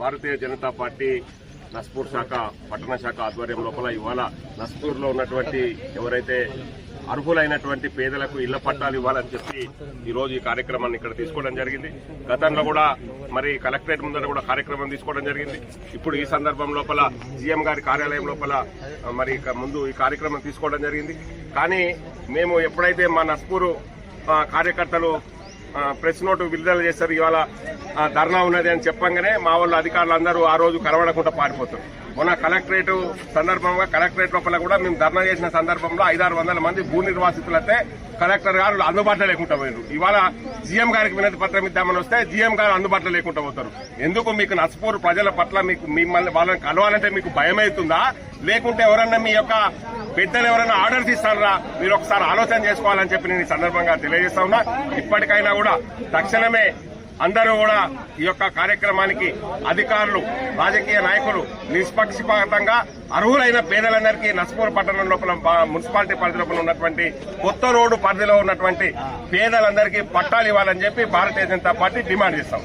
Bharatiya Janata party Naspur శాఖ పట్టణ శాఖ ఆధ్వర్యం లోపల ఇవాళ నస్పూర్లో ఉన్నటువంటి ఎవరైతే అర్హులైనటువంటి పేదలకు ఇళ్ళ పట్టాలు ఇవ్వాలని చెప్పి ఈరోజు ఈ కార్యక్రమాన్ని ఇక్కడ తీసుకోవడం జరిగింది. గతంలో కూడా మరి కలెక్టరేట్ ముందర కూడా కార్యక్రమం తీసుకోవడం జరిగింది. ఇప్పుడు ఈ సందర్భం లోపల సీఎం గారి కార్యాలయం లోపల మరి ఇక ముందు ఈ కార్యక్రమం తీసుకోవడం జరిగింది. కానీ మేము ఎప్పుడైతే మా నస్పూరు కార్యకర్తలు ప్రెస్ నోటు విడుదల చేస్తారు ఇవాళ ధర్నా ఉన్నది అని చెప్పంగానే మా వాళ్ళు అధికారులు అందరూ ఆ రోజు కలవడకుండా పారిపోతారు. మొన్న కలెక్టరేట్ సందర్భంగా కలెక్టరేట్ లోపల కూడా మేము ధర్నా చేసిన సందర్భంలో ఐదారు వందల మంది భూ నిర్వాసితులైతే కలెక్టర్ గారు అందుబాటులో లేకుండా పోయారు ఇవాళ జీఎం గారికి వినతి పత్రం ఇద్దామని వస్తే జీఎం గారు అందుబాటులో లేకుండా పోతారు. ఎందుకు మీకు నసపూరు ప్రజల పట్ల మీకు మిమ్మల్ని వాళ్ళని కలవాలంటే మీకు భయం అవుతుందా లేకుంటే ఎవరన్నా మీ యొక్క పెద్దలు ఎవరైనా ఆర్డర్స్ ఇస్తారా? మీరు ఒకసారి ఆలోచన చేసుకోవాలని చెప్పి నేను ఈ సందర్భంగా తెలియజేస్తా ఉన్నా. ఇప్పటికైనా కూడా తక్షణమే అందరూ కూడా ఈ యొక్క కార్యక్రమానికి అధికారులు రాజకీయ నాయకులు నిష్పక్షపాతంగా అర్హులైన పేదలందరికీ నస్పూర్ పట్టణం లోపల మున్సిపాలిటీ పరిధి లోపల ఉన్నటువంటి కొత్త రోడ్డు పరిధిలో ఉన్నటువంటి పేదలందరికీ పట్టాలు ఇవ్వాలని చెప్పి భారతీయ జనతా పార్టీ డిమాండ్ చేస్తాం.